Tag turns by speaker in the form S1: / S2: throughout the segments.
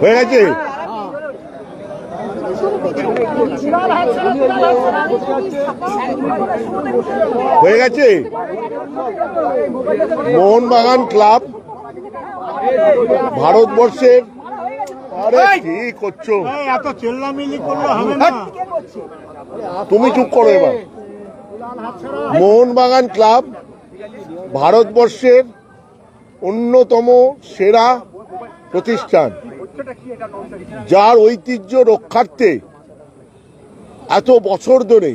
S1: হয়ে গেছে? হয়ে গেছে? মোহনবাগান ক্লাব ভারতবর্ষের আরে কি করছ?
S2: এত চেল্লামিল্লি করলে হবে না।
S1: তুমি চুপ করো এবার। মোহনবাগান ক্লাব ভারতবর্ষের অন্যতম সেরা প্রতিষ্ঠান, যার ঐতিহ্য রক্ষার্থে এত বছর ধরে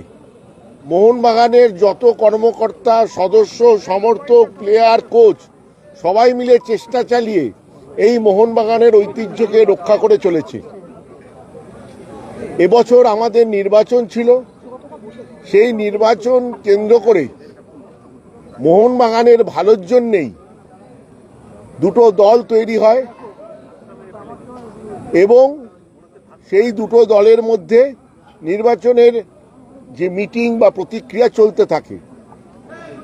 S1: মোহনবাগানের যত কর্মকর্তা, সদস্য, সমর্থক প্লেয়ার কোচ সবাই মিলে চেষ্টা চালিয়ে এই মোহনবাগানের ঐতিহ্যকে রক্ষা করে চলেছে। এবছর আমাদের নির্বাচন ছিল। সেই নির্বাচন কেন্দ্র করে মোহনবাগানের ভালোর জন্যেই দুটো দল তৈরি হয়। এবং সেই দুটো দলের মধ্যে নির্বাচনের যে মিটিং বা প্রতিক্রিয়া চলতে থাকে।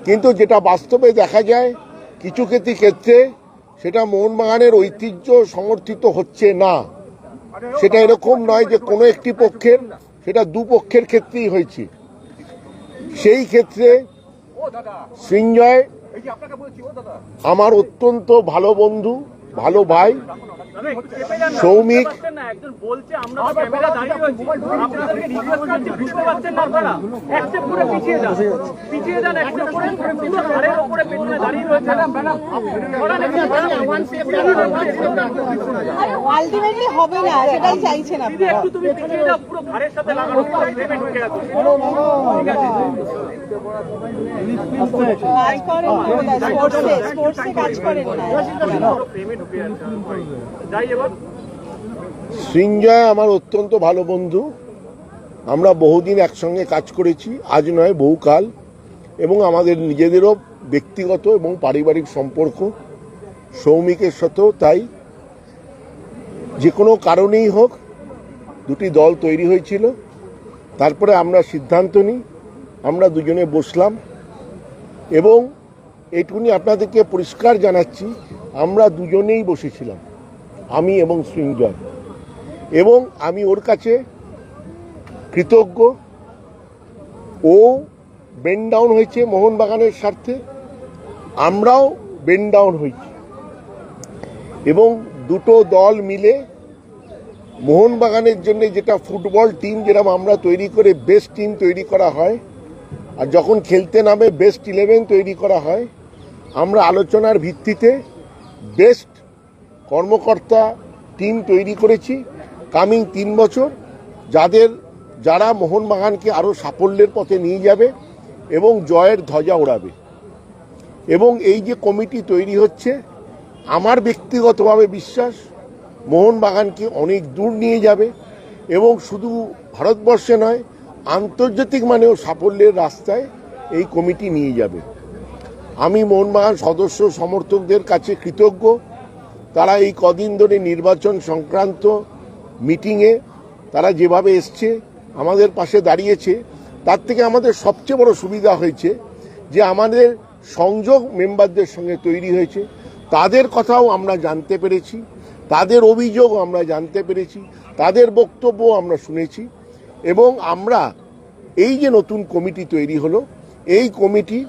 S1: কিন্তু যেটা বাস্তবে দেখা যায় কিছু ক্ষেত্রে ক্ষেত্রে সেটা মোহনবাগানের ঐতিহ্য সমর্থিত হচ্ছে না। সেটা এরকম নয় যে কোনো একটি পক্ষের সেটা দুপক্ষের ক্ষেত্রেই হয়েছে। সেই ক্ষেত্রে সৃঞ্জয় আমার অত্যন্ত ভালো বন্ধু। ভালো ভাই সৌমিক।
S3: আলটিমেটলি হবে না সেটাই চাইছেন
S4: একটু তুমি পিছিয়ে যাও পুরো ঘাড়ের সাথে লাগানো ঢুকে গেছে। ঠিক আছে?
S3: কাজ করেন স্পোর্টসে স্পোর্টসে কাজ করেন না।
S1: সৃঞ্জয় আমার অত্যন্ত ভালো বন্ধু। আমরা বহুদিন একসঙ্গে কাজ করেছি, আজ নয়, বহুকাল। এবং আমাদের নিজেদেরও ব্যক্তিগত এবং পারিবারিক সম্পর্ক সৌমিকের সাথেও তাই। যে কোনো কারণেই হোক, দুটি দল তৈরি হয়েছিল। তারপরে আমরা সিদ্ধান্ত নিই, আমরা দুজনে বসলাম। এবং এইটুকুনি আপনাদেরকে পরিষ্কার জানাচ্ছি আমরা দুজনেই বসেছিলাম, আমি এবং সৃঞ্জয় এবং আমি ওর কাছে কৃতজ্ঞ। ও বেন ডাউন হয়েছে মোহনবাগানের স্বার্থে, আমরাও বেন ডাউন হয়েছি। এবং দুটো দল মিলে মোহনবাগানের জন্য যেটা ফুটবল টিম যেরকম আমরা তৈরি করে বেস্ট টিম তৈরি করা হয়, আর যখন খেলতে নামে বেস্ট ইলেভেন তৈরি করা হয়, আমরা আলোচনার ভিত্তিতে বেস্ট কর্মকর্তা টিম তৈরি করেছি কামিং তিন বছর, যাদের যারা মোহনবাগানকে আরও সাফল্যের পথে নিয়ে যাবে এবং জয়ের ধ্বজা ওড়াবে এবং এই যে কমিটি তৈরি হচ্ছে, আমার ব্যক্তিগতভাবে বিশ্বাস মোহনবাগানকে অনেক দূর নিয়ে যাবে এবং শুধু ভারতবর্ষে নয়, আন্তর্জাতিক মানেও সাফল্যের রাস্তায় এই কমিটি নিয়ে যাবে। আমি মোহনবাগান সদস্য সমর্থকদের কাছে কৃতজ্ঞ। তারা এই কদিন ধরে নির্বাচন সংক্রান্ত মিটিংয়ে তারা যেভাবে এসছে, আমাদের পাশে দাঁড়িয়েছে, তার থেকে আমাদের সবচেয়ে বড় সুবিধা হয়েছে যে আমাদের সংযোগ মেম্বারদের সঙ্গে তৈরি হয়েছে। তাদের কথাও আমরা জানতে পেরেছি, তাদের অভিযোগও আমরা জানতে পেরেছি, তাদের বক্তব্য আমরা শুনেছি এবং আমরা এই যে নতুন কমিটি তৈরি হলো, এই কমিটি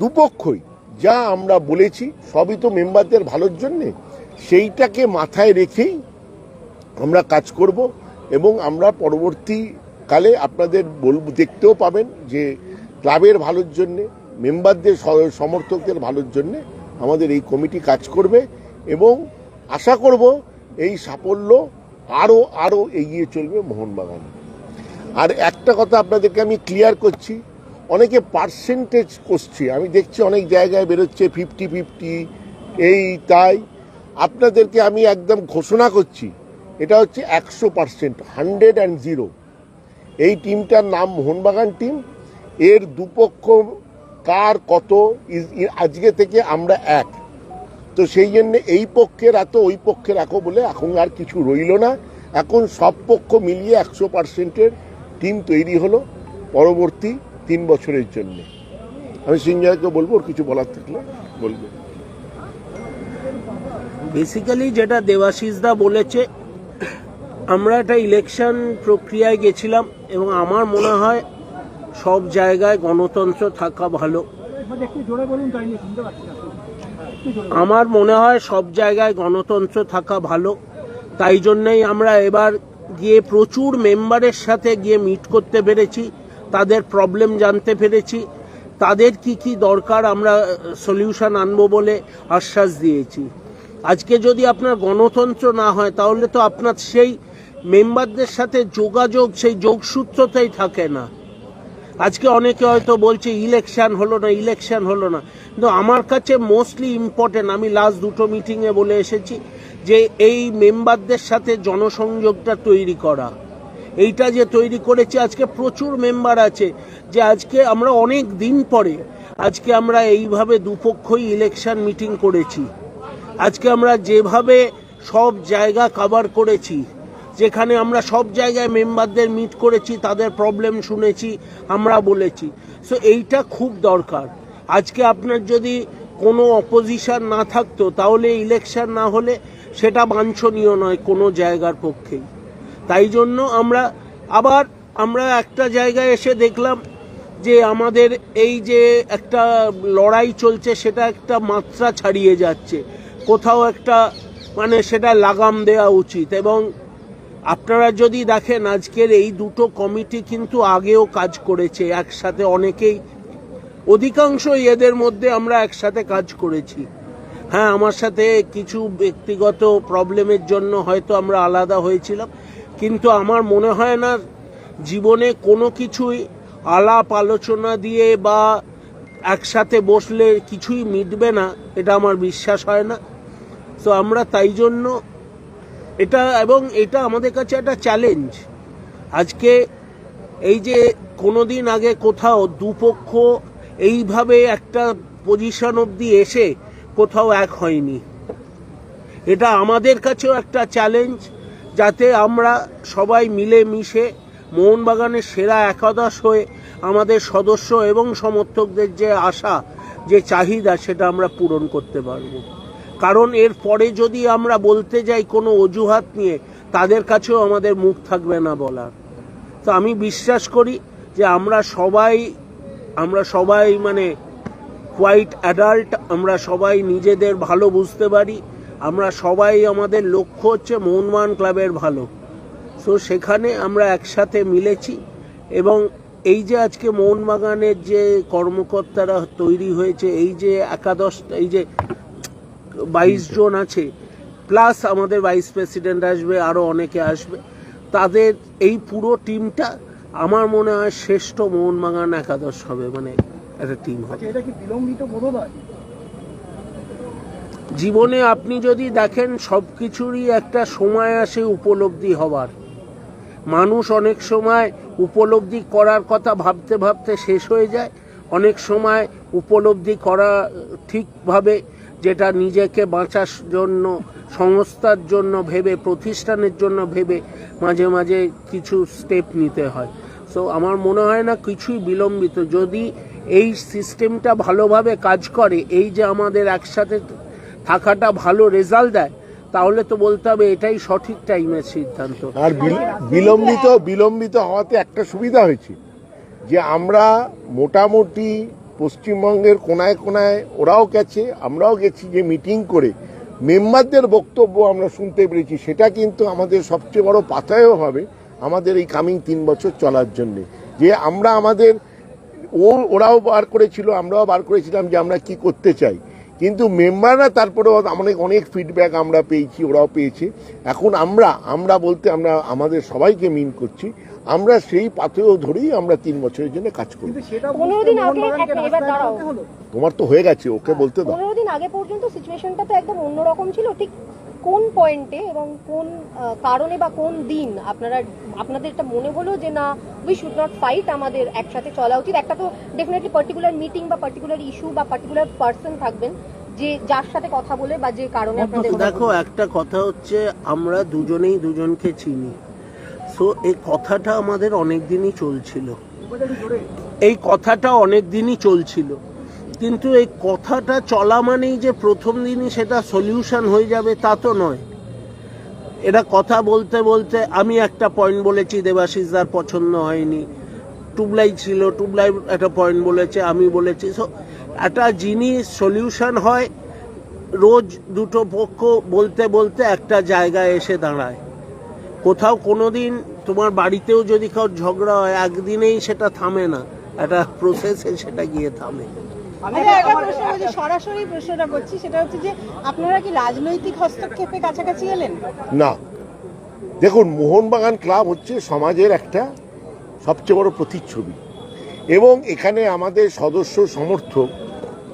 S1: দুপক্ষই, যা আমরা বলেছি, সবই তো মেম্বারদের ভালোর জন্যে, সেইটাকে মাথায় রেখেই আমরা কাজ করব এবং আমরা পরবর্তীকালে আপনাদের বলব দেখতেও পাবেন যে ক্লাবের ভালোর জন্যে, মেম্বারদের সমর্থকদের ভালোর জন্যে আমাদের এই কমিটি কাজ করবে এবং আশা করব এই সাফল্য আরও আরও এগিয়ে চলবে মোহনবাগান। আর একটা কথা আপনাদেরকে আমি ক্লিয়ার করছি অনেকে পার্সেন্টেজ করছে। আমি দেখছি অনেক জায়গায় বেরোচ্ছে ফিফটি ফিফটি এই, তাই। আপনাদেরকে আমি একদম ঘোষণা করছি, এটা হচ্ছে একশো পার্সেন্ট হান্ড্রেড অ্যান্ড জিরো এই টিমটার নাম মোহনবাগান টিম এর দুপক্ষ কার কত? আজকে থেকে আমরা এক। তো সেই জন্য এই পক্ষের এত, ওই পক্ষে রাখো বলে এখন আর কিছু রইল না। এখন সব পক্ষ মিলিয়ে একশো পার্সেন্টের টিম তৈরি হলো। পরবর্তী তিন বছরের জন্য। আমি সিঞ্জয়কে বলব, ওর কিছু বলার থাকলে বলবে।
S5: বেসিক্যালি যেটা দেবাশিসদা বলেছে, আমরা একটা ইলেকশন প্রক্রিয়ায় গেছিলাম এবং আমার মনে হয় সব জায়গায় গণতন্ত্র থাকা ভালো। আমার মনে হয় সব জায়গায় গণতন্ত্র থাকা ভালো। তাই জন্যই আমরা এবার গিয়ে প্রচুর মেম্বারের সাথে গিয়ে মিট করতে পেরেছি। তাদের প্রবলেম জানতে পেরেছি। তাদের কি কি দরকার আমরা সলিউশন আনব বলে আশ্বাস দিয়েছি। আজকে যদি আপনার গণতন্ত্র না হয়, তাহলে তো আপনার সেই মেম্বারদের সাথে যোগাযোগ, সেই যোগসূত্রতেই থাকে না। আজকে অনেকে হয়তো বলছে, ইলেকশন হলো না, ইলেকশন হলো না। কিন্তু আমার কাছে মোস্টলি ইম্পর্টেন্ট আমি লাস্ট দুটো মিটিংয়ে বলে এসেছি যে, এই মেম্বারদের সাথে জনসংযোগটা তৈরি করা। এইটা যে তৈরি করেছে, আজকে প্রচুর মেম্বার আছে যে আজকে আমরা অনেক দিন পরে, আজকে আমরা এইভাবে দুপক্ষই ইলেকশন মিটিং করেছি। আজকে আমরা যেভাবে সব জায়গা কভার করেছি, যেখানে আমরা সব জায়গায় মেম্বারদের মিট করেছি, তাদের প্রবলেম শুনেছি, আমরা বলেছি। সো এইটা খুব দরকার। আজকে আপনার যদি কোনো অপোজিশন না থাকতো, তাহলে ইলেকশন না হলে সেটা বাঞ্ছনীয় নয় কোনো জায়গার পক্ষেই। তাই জন্য আমরা আবার আমরা একটা জায়গায় এসে দেখলাম যে আমাদের এই যে একটা লড়াই চলছে, সেটা একটা মাত্রা ছাড়িয়ে যাচ্ছে। কোথাও একটা মানে সেটা লাগাম দেওয়া উচিত। এবং আপনারা যদি দেখেন, আজকের এই দুটো কমিটি কিন্তু আগেও কাজ করেছে, একসাথে অনেকেই। অধিকাংশই এদের মধ্যে আমরা একসাথে কাজ করেছি। হ্যাঁ আমার সাথে কিছু ব্যক্তিগত প্রবলেমের জন্য হয়তো আমরা আলাদা হয়েছিলাম। কিন্তু আমার মনে হয় না জীবনে কোনো কিছুই আলাপ আলোচনা দিয়ে বা একসাথে বসলে কিছুই মিটবে না, এটা আমার বিশ্বাস হয় না। তো আমরা তাই জন্য এটা এবং এটা আমাদের কাছে একটা চ্যালেঞ্জ আজকে এই যে কোনো দিন আগে কোথাও দুপক্ষ এইভাবে একটা পজিশন অবধি এসে কোথাও এক হয়নি। এটা আমাদের কাছেও একটা চ্যালেঞ্জ যাতে আমরা সবাই মিলে মিশে মোহনবাগানের সেরা একাদশ হয়ে আমাদের সদস্য এবং সমর্থকদের যে আশা, যে চাহিদা, সেটা আমরা পূরণ করতে পারব। কারণ এর পরে যদি আমরা বলতে যাই কোনো অজুহাত নিয়ে, তাদের কাছেও আমাদের মুখ থাকবে না বলার। তো আমি বিশ্বাস করি যে আমরা সবাই আমরা সবাই মানে হোয়াইট অ্যাডাল্ট আমরা সবাই নিজেদের ভালো বুঝতে পারি। আমরা সবাই আমাদের লক্ষ্য হচ্ছে মোহনবাগান ক্লাবের ভালো। সো সেখানে আমরা একসাথে মিলেছি এবং এই যে আজকে মোহনবাগানের যে কর্মকর্তারা তৈরি হয়েছে এই যে একাদশ এই যে বাইশ জন আছে প্লাস আমাদের ভাইস প্রেসিডেন্ট আসবে আরও অনেকে আসবে তাদের এই পুরো টিমটা আমার মনে হয় শ্রেষ্ঠ মোহনবাগান একাদশ হবে মানে একটা টিম হবে।
S2: এটা কি বিলম্বিত বোধ
S5: জীবনে আপনি যদি দেখেন সব কিছুরই একটা সময় আসে উপলব্ধি হবার। মানুষ অনেক সময় উপলব্ধি করার কথা ভাবতে ভাবতে শেষ হয়ে যায়। অনেক সময় উপলব্ধি করা ঠিকভাবে যেটা নিজেকে বাঁচার জন্য, সংস্থার জন্য ভেবে, প্রতিষ্ঠানের জন্য ভেবে মাঝে মাঝে কিছু স্টেপ নিতে হয়। সো আমার মনে হয় না কিছুই বিলম্বিত। যদি এই সিস্টেমটা ভালোভাবে কাজ করে, এই যে আমাদের একসাথে থাকাটা ভালো রেজাল্ট দেয়, তাহলে তো বলতে হবে এটাই সঠিক টাইমের সিদ্ধান্ত।
S1: আর বিলম্বিত বিলম্বিত হওয়াতে একটা সুবিধা হয়েছে, যে আমরা মোটামুটি পশ্চিমবঙ্গের কোনায় কোনায় ওরাও গেছে, আমরাও গেছি, যে মিটিং করে মেম্বারদের বক্তব্য আমরা শুনতে পেরেছি, সেটা কিন্তু আমাদের সবচেয়ে বড় পাতায়ও হবে আমাদের এই কামিং তিন বছর চলার জন্যে। যে আমরা আমাদের ও ওরাও বার করেছিল, আমরাও বার করেছিলাম যে আমরা কি করতে চাই। কিন্তু মেম্বাররা তারপরেও অনেক অনেক ফিডব্যাক আমরা পেয়েছি ওরাও পেয়েছে। এখন আমরা আমরা বলতে আমরা আমাদের সবাইকে মিন করছি আমরা সেই পাথেও ধরেই আমরা তিন বছরের জন্য কাজ করি তোমার তো হয়ে গেছে ওকে বলতে দাও।
S3: দিন আগে পর্যন্ত সিচুয়েশনটা তো একদম অন্যরকম ছিল ঠিক কোন পয়েন্টে এবং কোন কারণে বা কোন দিন আপনারা আপনাদের এটা মনে হলো যে না উই শুড নট ফাইট আমাদের একসাথে চলা উচিত? একটা তো ডেফিনেটলি পার্টিকুলার মিটিং বা পার্টিকুলার ইস্যু বা পার্টিকুলার পার্সন থাকবেন যে যার সাথে কথা বলে বা যে কারণে আপনাদের
S5: দেখো একটা কথা হচ্ছে আমরা দুজনেই দুজনকে চিনি। সো এই কথাটা আমাদের অনেক দিনই চলছিল। এই কথাটা অনেক দিনই চলছিল। কিন্তু এই কথাটা চলা মানেই যে প্রথম দিনই সেটা সলিউশন হয়ে যাবে তা তো নয়। এটা কথা বলতে বলতে আমি একটা পয়েন্ট বলেছি দেবাশিসদার পছন্দ হয়নি। টুবলাই ছিল, টুবলাই একটা পয়েন্ট বলেছে, আমি বলেছি। সো একটা জিনিস সলিউশন হয়, রোজ দুটো পক্ষ বলতে বলতে একটা জায়গায় এসে দাঁড়ায়। কোথাও কোনোদিন তোমার বাড়িতেও যদি কারোর ঝগড়া হয়, একদিনেই সেটা থামে না। একটা প্রসেসে সেটা গিয়ে থামে।
S6: আমি একটা প্রশ্ন করছি সরাসরি প্রশ্নটা করছি সেটা হচ্ছে যে আপনারা কি রাজনৈতিক হস্তক্ষেপে কাছাকাছি এলেন?
S1: না। দেখুন মোহনবাগান ক্লাব হচ্ছে সমাজের একটা সবচেয়ে বড় প্রতিচ্ছবি। এবং এখানে আমাদের সদস্য সমর্থক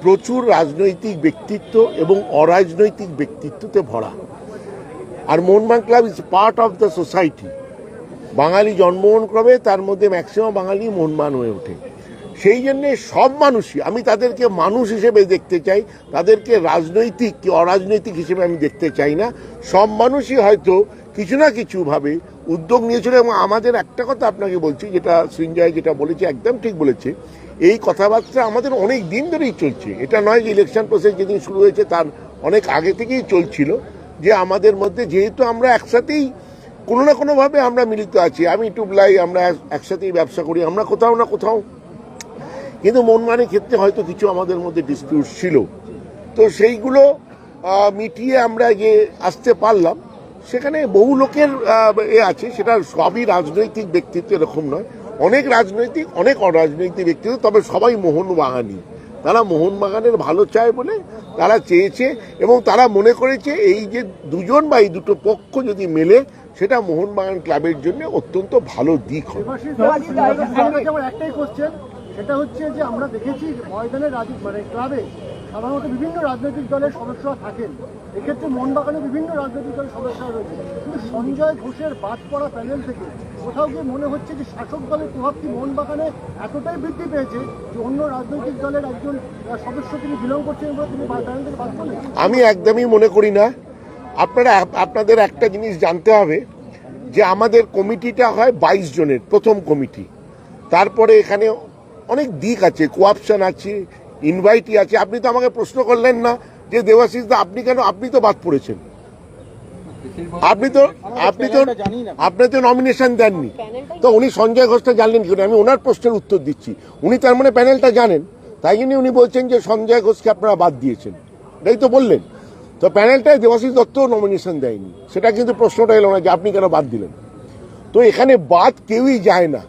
S1: প্রচুর রাজনৈতিক ব্যক্তিত্ব এবং অরাজনৈতিক ব্যক্তিত্বতে ভরা। আর Mohun Bagan club is part of the society বাঙালি জন্মগ্রহণ করবে তার মধ্যে ম্যাক্সিমাম বাঙালি মোহনবাগান হয়ে ওঠে। সেই জন্যে সব মানুষই, আমি তাদেরকে মানুষ হিসেবে দেখতে চাই, তাদেরকে রাজনৈতিক কি অরাজনৈতিক হিসেবে আমি দেখতে চাই না। সব মানুষই হয়তো কিছু না কিছুভাবে উদ্যোগ নিয়েছিল এবং আমাদের একটা কথা আপনাকে বলছি, যেটা সৃঞ্জয় যেটা বলেছে, একদম ঠিক বলেছে। এই কথাবার্তা আমাদের অনেক দিন ধরেই চলছে। এটা নয় যে ইলেকশন প্রসেস যেদিন শুরু হয়েছে, তার অনেক আগে থেকেই চলছিল, যে আমাদের মধ্যে যেহেতু আমরা একসাথেই কোনো না কোনোভাবে আমরা মিলিত আছি, আমি টুবলাই, আমরা একসাথেই ব্যবসা করি, আমরা কোথাও না কোথাও কিন্তু মনমানের ক্ষেত্রে হয়তো কিছু আমাদের মধ্যে ডিসপিউট ছিল তো সেইগুলো মিটিয়ে আমরা যে আসতে পারলাম সেখানে বহু লোকের এ আছে সেটা সবই রাজনৈতিক ব্যক্তিত্ব এরকম নয় অনেক রাজনৈতিক অনেক অরাজনৈতিক ব্যক্তিত্ব তবে সবাই মোহনবাগানই তারা মোহনবাগানের ভালো চায় বলে তারা চেয়েছে এবং তারা মনে করেছে এই যে দুজন বা এই দুটো পক্ষ যদি মেলে সেটা মোহনবাগান ক্লাবের জন্য অত্যন্ত ভালো দিক হবে
S2: সেটা হচ্ছে যে আমরা দেখেছি ময়দানের রাজ মানে ক্লাবে সাধারণত বিভিন্ন রাজনৈতিক দলের সদস্যরা থাকেন। এক্ষেত্রে মোহনবাগানে বিভিন্ন রাজনৈতিক দলের সদস্যরা রয়েছে। কিন্তু সঞ্জয় ঘোষের বাদ পড়া প্যানেল থেকে কোথাও গিয়ে মনে হচ্ছে যে শাসক দলের প্রভাব কি মোহনবাগানে এতটাই বৃদ্ধি পেয়েছে যে অন্য রাজনৈতিক দলের একজন সদস্য তিনি বিলং করছেন বলে তিনি প্যানেল থেকে বাদ পড়লেন?
S1: আমি একদমই মনে করি না। আপনারা আপনাদের একটা জিনিস জানতে হবে যে আমাদের কমিটিটা হয় বাইশ জনের, প্রথম কমিটি। তারপরে এখানে অনেক দিক আছে কোয়াপশন আছে ইনভাইটি আছে, আপনি তো আমাকে প্রশ্ন করলেন না যে দেবাশিস দা, আপনি কেন, আপনি তো বাদ পড়েছেন। আপনি তো আপনি তো আপনি তো নমিনেশন দেননি। তো উনি সঞ্জয় ঘোষটা জানলেন কি? আমি ওনার প্রশ্নের উত্তর দিচ্ছি। উনি তার মানে প্যানেলটা জানেন। তাই জন্য উনি বলছেন যে সঞ্জয় ঘোষকে আপনারা বাদ দিয়েছেন। এটাই তো বললেন। তো প্যানেলটায় দেবাশিস দত্ত নমিনেশন দেয়নি। সেটা কিন্তু প্রশ্নটা এলো না যে আপনি কেন বাদ দিলেন। তো এখানে বাদ কেউই যায় না।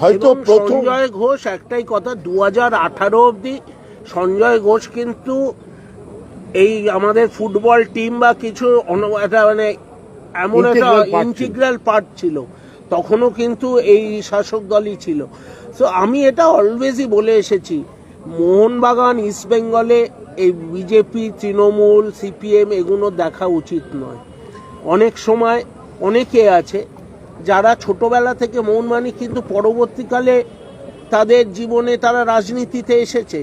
S1: হয়তো
S5: সঞ্জয় ঘোষ একটাই কথা দু হাজার আঠারো অব্দি সঞ্জয় ঘোষ কিন্তু এই আমাদের ফুটবল টিম বা কিছু একটা মানে এমন একটা। ইন্টিগ্রাল পার্ট ছিল। তখনও কিন্তু এই শাসক দলই ছিল। তো আমি এটা অলওয়েজই বলে এসেছি মোহনবাগান ইস্ট বেঙ্গলে এই বিজেপি তৃণমূল সিপিএম এগুলো দেখা উচিত নয়। অনেক সময় অনেকে আছে যারা ছোটবেলা থেকে মৌনমানি কিন্তু পরবর্তীকালে তাদের জীবনে তারা রাজনীতিতে এসেছে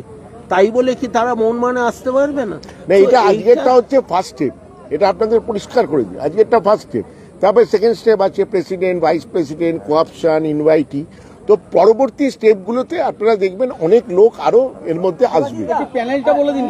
S5: তাই বলে কি তারা মৌনমানে আসতে পারবে না?
S1: না এটা
S5: তো
S1: আজকেরটা হচ্ছে ফার্স্ট স্টেপ এটা আপনাদের পরিষ্কার করে দিই। আজকেরটা ফার্স্ট স্টেপ তারপরে সেকেন্ড স্টেপ আছে president vice president co-option invitee তো পরবর্তী স্টেপগুলোতে আপনারা দেখবেন অনেক লোক আরও এর মধ্যে আসবে।
S7: প্যানেলটা বলে দিন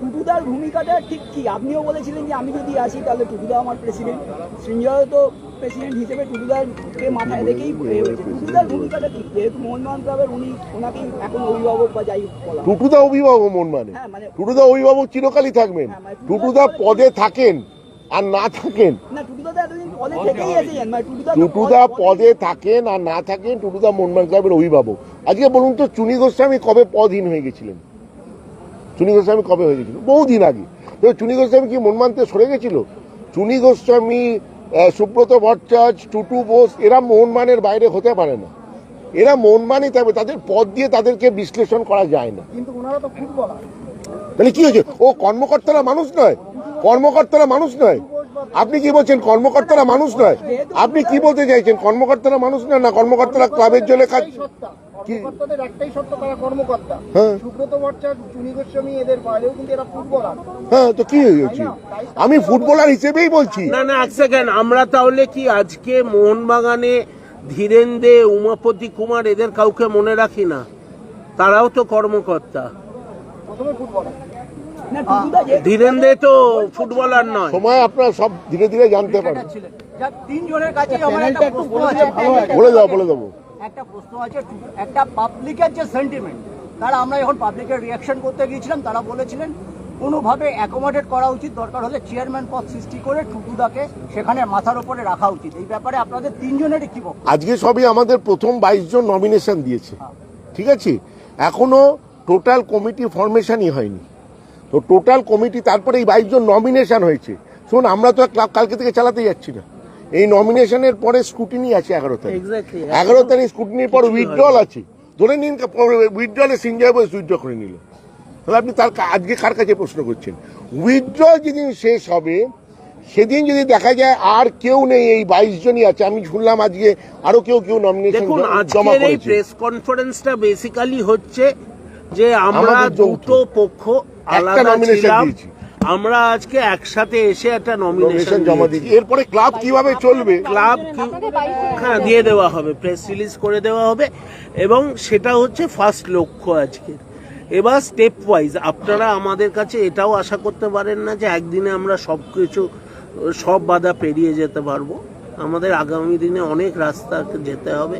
S7: টুটুদার ভূমিকাটা ঠিক কি? আপনিও বলেছিলেন যে আমি যদি আসি তাহলে টুটুদা আমার প্রেসিডেন্ট সৃঞ্জয় তো প্রেসিডেন্ট হিসেবে টুটুদারকে মাথায় রেখেই টুটুদার ভূমিকাটা কি? যেহেতু মোহনবাগান ক্লাবের উনি ওনাকেই এখন অভিভাবক বা যাই বলা
S1: টুটুদা অভিভাবক মন মানে
S7: হ্যাঁ, মানে-
S1: টুটুদা অভিভাবক চিরকালই থাকবেন।
S7: হ্যাঁ, মানে
S1: টুটুদা পদে থাকেন আর না থাকেন।
S7: টুটুদা পদে মানে পদ-
S1: থাকেন আর না থাকেন টুটুদা মনমান ক্লাবের অভিভাবক। আজকে বলুন তো চুনি গোস্বামী কবে পদহীন হয়ে গেছিলেন? চুনি গোস্বামী কবে হয়ে গেছিল? বহুদিন আগে। চুনি গোস্বামী কি মনমানতে সরে গেছিল? চুনি গোস্বামী সুব্রত ভট্টাচার্য টুটু বোস এরা মোহনমানের বাইরে হতে পারে না। এরা মোহনমানই থাকবে তাদের পদ দিয়ে তাদেরকে বিশ্লেষণ করা যায় না। তাহলে কি হয়েছে? ও কর্মকর্তারা মানুষ নয় কর্মকর্তারা মানুষ নয়। আপনি কি বলছেন কর্মকর্তারা মানুষ নয়? আপনি কি বলতে চাইছেন কর্মকর্তারা মানুষ নয় না কর্মকর্তারা ক্লাবের জন্য কাজ
S2: কর্মকর্তাদের একটাই সত্য তারা কর্মকর্তা।
S1: হ্যাঁ।
S2: সুব্রত ভট্টাচার্য চুনি গোস্বামী এদের বাইরেও কিন্তু এরা ফুটবলার।
S1: হ্যাঁ তো কি হয়েছে? আমি ফুটবলার হিসেবেই বলছি।
S5: না না এক সেকেন্ড আমরা তাহলে কি আজকে মোহনবাগানে ধীরেন দে উমাপতি কুমার এদের কাউকে মনে রাখি না? তারাও তো কর্মকর্তা।
S2: প্রথমে ফুটবল
S7: না টুটুদা
S5: তো ফুটবলার নয়।
S1: সময় আপনারা সব ধীরে ধীরে জানতে
S8: পারেন।
S1: বলে দাও বলে দেবো
S8: একটা প্রশ্ন আছে একটা পাবলিকের যে সেন্টিমেন্ট তারা আমরা যখন পাবলিকের রিয়াকশন করতে গিয়েছিলাম তারা বলেছিলেন কোনোভাবে অ্যাকোমোডেট করা উচিত দরকার হলে চেয়ারম্যান পদ সৃষ্টি করে টুকুদাকে সেখানে মাথার উপরে রাখা উচিত। এই ব্যাপারে আপনাদের তিনজনেরই কি
S1: আজকে সবই আমাদের প্রথম বাইশ জন নমিনেশন দিয়েছে। ঠিক আছে? এখনও টোটাল কমিটি ফরমেশনই হয়নি। তো টোটাল কমিটি তারপরে এই বাইশ জন নমিনেশন হয়েছে। শোন আমরা তো ক্লাব কালকে থেকে চালাতে যাচ্ছি না। এই নমিনেশনের পরে স্কুটিনি আছে এগারো তারিখ. এগারো তারিখ স্কুটিনির পর উইথড্রল আছে। ধরে নিন উইথড্রলে সিনজয় বয়স উইথড্র করে নিল তাহলে আপনি তার আজকে কার কাছে প্রশ্ন করছেন? উইথড্রল যেদিন শেষ হবে সেদিন যদি দেখা যায় আর কেউ নেই এই বাইশ জনই আছে আমি শুনলাম আজকে আরও কেউ কেউ নমিনেশন জমা
S5: এই প্রেস কনফারেন্সটা বেসিক্যালি হচ্ছে যে আমরা দুটো পক্ষ আলাদা ছিলাম। আমরা আজকে একসাথে এসে একটা
S1: নমিনেশন জমা দিয়েছি। এরপরে ক্লাব কীভাবে চলবে?
S5: ক্লাব হ্যাঁ দিয়ে দেওয়া হবে প্রেস রিলিজ করে দেওয়া হবে। এবং সেটা হচ্ছে ফার্স্ট লক্ষ্য আজকে। এবার স্টেপ ওয়াইজ আপনারা আমাদের কাছে এটাও আশা করতে পারেন না যে একদিনে আমরা সব কিছু সব বাধা পেরিয়ে যেতে পারব। আমাদের আগামী দিনে অনেক রাস্তা যেতে হবে।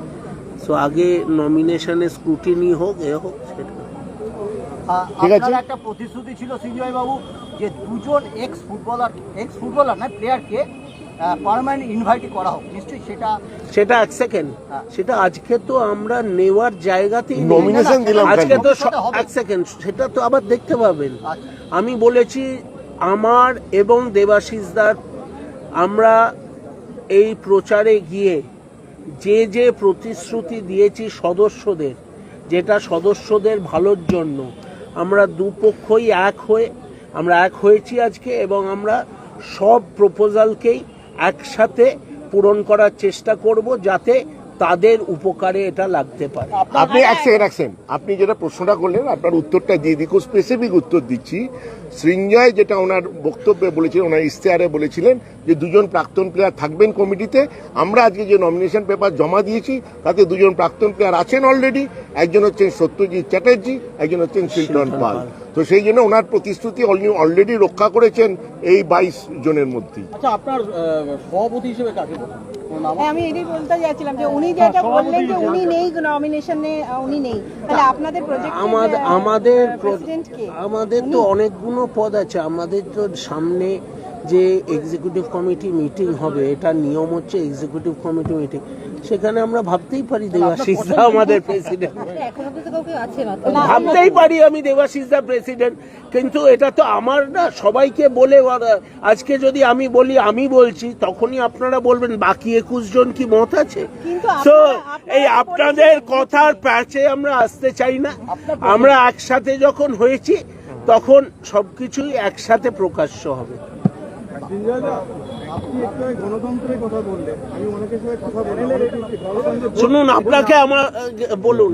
S5: সো আগে নমিনেশনে স্ক্রুটিনি হোক এ হোক সেটা।
S1: ঠিক আছে।
S8: একটা প্রতিশ্রুতি ছিল বাবু যে দুজন এক্স ফুটবলার এক্স ফুটবলার না প্লেয়ারকে পারমানেন্ট ইনভাইট করা হোক নিশ্চয়ই সেটা
S5: সেটা এক সেকেন্ড
S8: হ্যাঁ।
S5: সেটা আজকে তো আমরা নেওয়ার জায়গাতেই
S1: নমিনেশন দিলাম
S5: আজকে তো
S8: সেটা হবে।
S5: এক সেকেন্ড সেটা তো আবার দেখতে পাবেন
S8: আচ্ছা।
S5: আমি বলেছি আমার এবং দেবাশিসদার আমরা এই প্রচারে গিয়ে যে যে প্রতিশ্রুতি দিয়েছি সদস্যদের যেটা সদস্যদের ভালোর জন্য আমরা দুপক্ষই এক হয়ে আমরা এক হয়েছি আজকে এবং আমরা সব প্রপোজালকেই একসাথে পূরণ করার চেষ্টা করব যাতে তাদের উপকারে এটা লাগতে পারে।
S1: আপনি এক সেকেন্ড এক সেকেন্ড আপনি যেটা প্রশ্নটা করলেন আপনার উত্তরটা দিয়ে দিই। খুব স্পেসিফিক উত্তর দিচ্ছি। সৃঞ্জয় যেটা ওনার বক্তব্যে বলেছিলেন ওনার ইশতেহারে বলেছিলেন যে দুজন প্রাক্তন প্লেয়ার থাকবেন কমিটিতে। আমরা আজকে যে নমিনেশন পেপার জমা দিয়েছি তাতে দুজন প্রাক্তন প্লেয়ার আছেন অলরেডি একজন হচ্ছেন সত্যজিৎ চ্যাটার্জি একজন হচ্ছেন শিল্টন পাল। তো সেই জন্য ওনার প্রতিশ্রুতি অলরেডি রক্ষা করেছেন এই বাইশ জনের মধ্যে
S4: আচ্ছা আপনার সভাপতি হিসেবে কাকে
S6: হ্যাঁ, আমি এটাই বলতে যাচ্ছিলাম যে উনি যেটা বললেন যে উনি নেই নমিনেশনে উনি নেই। তাহলে আপনাদের প্রজেক্ট
S5: আমাদের আমাদের প্র-
S6: প্রেসিডেন্ট কে?
S5: আমাদের তো অনেকগুলো পদ আছে। আমাদের তো সামনে যে এক্সিকিউটিভ কমিটি মিটিং হবে এটা নিয়ম হচ্ছে এক্সিকিউটিভ কমিটি মিটিং সেখানে আমরা ভাবতেই পারি দেবাশিস দা আমাদের প্রেসিডেন্ট
S3: এখনও তো কাউকে আছে না
S5: ভাবতেই পারি আমি দেবাশিস দা প্রেসিডেন্ট কিন্তু এটা তো আমার না সবাইকে বলে আজকে যদি আমি বলি আমি বলছি তখনই আপনারা বলবেন বাকি একুশ জন কি মত আছে?
S6: কিন্তু
S5: তো এই আপনাদের কথার প্যাচে আমরা আসতে চাই না। আমরা একসাথে যখন হয়েছি তখন সবকিছুই একসাথে প্রকাশ্য হবে। শুনুন আপনাকে আমার বলুন।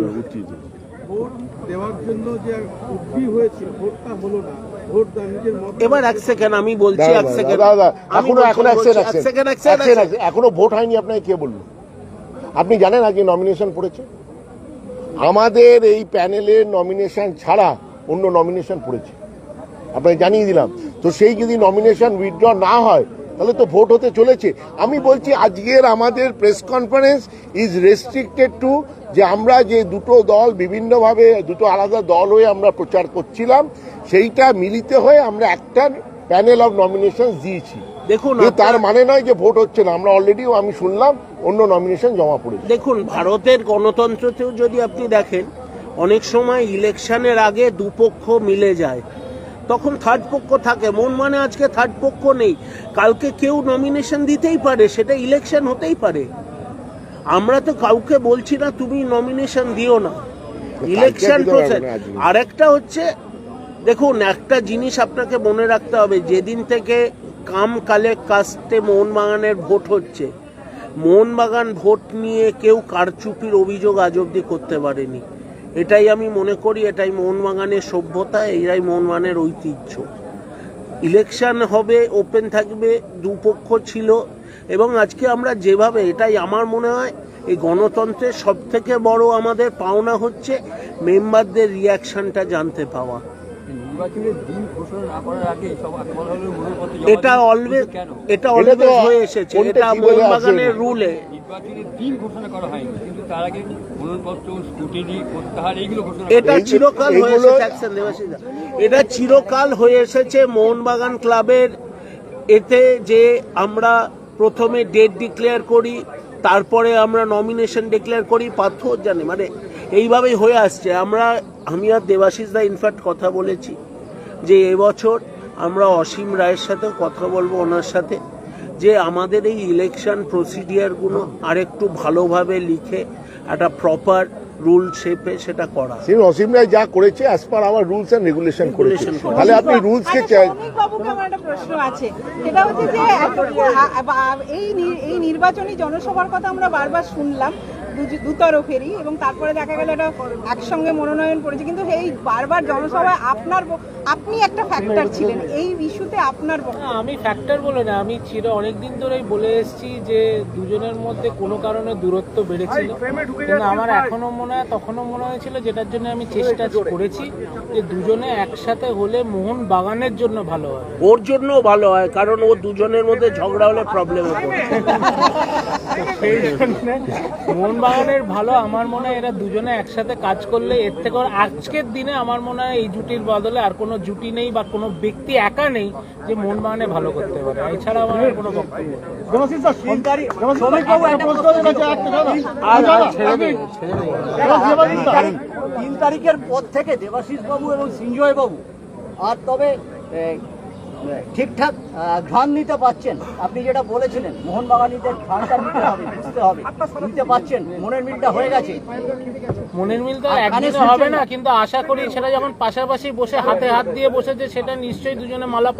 S5: এবার এক সেকেন্ড আমি বলছি এক সেকেন্ড এখনও।
S1: এখনও ভোট হয়নি আপনাকে কে বলল? আপনি জানেন আজকে নমিনেশন পড়েছে? আমাদের এই প্যানেলের নমিনেশন ছাড়া অন্য নমিনেশন পড়েছে। আপনাকে জানিয়ে দিলাম। তো সেই যদি নমিনেশন উইথড্র না হয় তাহলে তো ভোট হতে চলেছে। আমি বলছি আজকের আমাদের press conference is restricted to যে আমরা যে দুটো দল বিভিন্নভাবে দুটো আলাদা দল হয়ে আমরা প্রচার করছিলাম সেইটা মিলিত হয়ে আমরা একটা প্যানেল অফ নমিনেশন দিয়েছি।
S5: দেখুন
S1: তার মানে নয় যে ভোট হচ্ছে না। আমরা অলরেডি আমি শুনলাম অন্য নমিনেশন জমা পড়েছে।
S5: দেখুন ভারতের গণতন্ত্রতেও যদি আপনি দেখেন অনেক সময় ইলেকশনের আগে দুপক্ষ মিলে যায়। তখন থার্ড পক্ষ থাকে। মন মানে আজকে থার্ড পক্ষ নেই। কালকে কেউ নমিনেশন দিতেই পারে সেটা ইলেকশন হতেই পারে। আমরা তো কাউকে বলছি না তুমি নমিনেশন দিও না। ইলেকশন প্রসেস
S1: আজকে।
S5: আরেকটা হচ্ছে দেখুন একটা জিনিস আপনাকে মনে রাখতে হবে। যেদিন থেকে কাম কালে কাস্টে মোহনবাগানের ভোট হচ্ছে মোহনবাগান ভোট নিয়ে কেউ কারচুপির অভিযোগ আজ অব্দি করতে পারেনি। এটাই আমি মনে করি, এটাই মোহনবাগানের সভ্যতা এটাই মোহনবাগানের ঐতিহ্য। ইলেকশন হবে, ওপেন থাকবে, দুপক্ষ ছিল এবং আজকে আমরা যেভাবে, এটাই আমার মনে হয়, এই গণতন্ত্রের সব থেকে বড় আমাদের পাওনা হচ্ছে মেম্বারদের রিয়াকশানটা জানতে পাওয়া। এটা অলওয়েজ এটা
S1: এটা
S5: অলওয়েজ হয়ে এসেছে। এটা
S1: কি বলে আছে?
S5: মোহনবাগানের রুলে
S9: দিন ঘোষণা করা হয়নি কিন্তু তার আগে মনোনয়নপত্র স্কুটিনি প্রত্যাহার এইগুলো ঘোষণা
S5: এটা চিরকাল হয়ে এসেছে অ্যাকশন দেবাশিসদা। এটা চিরকাল হয়ে এসেছে মোহনবাগান ক্লাবের। এতে যে আমরা প্রথমে ডেট ডিক্লেয়ার করি তারপরে আমরা নমিনেশন ডিক্লেয়ার করি পাথর জানে। মানে এইভাবেই হয়ে আসছে। আমরা আমি আর দেবাশিস দা ইনফ্যাক্ট কথা বলেছি যে এবছর আমরা অসীম রায়ের সাথেও কথা বলব ওনার সাথে যে আমাদের এই ইলেকশন প্রসিডিয়ারগুলো আরেকটু ভালোভাবে লিখে একটা প্রপার রুল শেপে সেটা করা।
S1: সে অসীম রায় যা করেছে অ্যাজ পার আমার রুলস অ্যান্ড রেগুলেশন করেছে। তাহলে আপনি রুলসকে
S6: আচ্ছা, শ্রমিক বাবুকে আমার একটা প্রশ্ন আছে। সেটা হচ্ছে যে এই এই নির্বাচনী জনসভার কথা আমরা বারবার শুনলাম। দুতরফেরই এবং তারপরে দেখা গেল এটা একসঙ্গে মনোনয়ন করেছে। কিন্তু এই বারবার জনসভায় আপনার আপনি একটা ফ্যাক্টর ছিলেন। এই ইস্যুতে আপনার
S10: আমি ফ্যাক্টর বলে না আমি চির অনেকদিন ধরেই বলে এসেছি যে দুজনের মধ্যে কোনো কারণে দূরত্ব বেড়েছিল। কিন্তু আমার এখনও মনে হয় তখনও মনে হয়েছিল যেটার জন্য আমি চেষ্টা করেছি যে দুজনে একসাথে হলে মোহন বাগানের জন্য ভালো হয়।
S5: ওর জন্য ভালো হয় কারণ ও দুজনের মধ্যে ঝগড়া হলে প্রবলেমে
S10: জন্য মোহনবাগানের ভালো আমার মনে হয় এরা দুজনে একসাথে কাজ করলে এর থেকে আজকের দিনে আমার মনে হয় এই জুটির বদলে আর কোনো জুটি নেই বা কোনো ব্যক্তি একা নেই যে মোহনবাগানে ভালো করতে পারে। এছাড়া আমার কোনো বক্তব্য
S8: তিন তারিখের পর থেকে দেবাশিস বাবু এবং সঞ্জয় বাবু আর তবে ঠিকঠাক ঘ্রাণ নিতে পাচ্ছেন আপনি যেটা বলেছিলেন মোহনবাগানীদের ঘ্রাণটা নিতে হবে বুঝতে হবে নিতে পাচ্ছেন মনের মিলটা হয়ে গেছে
S10: মনের মিল তো একদিনে হবে না। কিন্তু আশা করি সেটা যখন পাশাপাশি বসে হাতে হাত দিয়ে বসেছে সেটা নিশ্চয়ই দুজনে মালা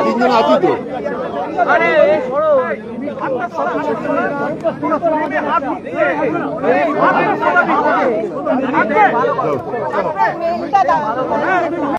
S1: তিনজন আছি তো
S6: দাও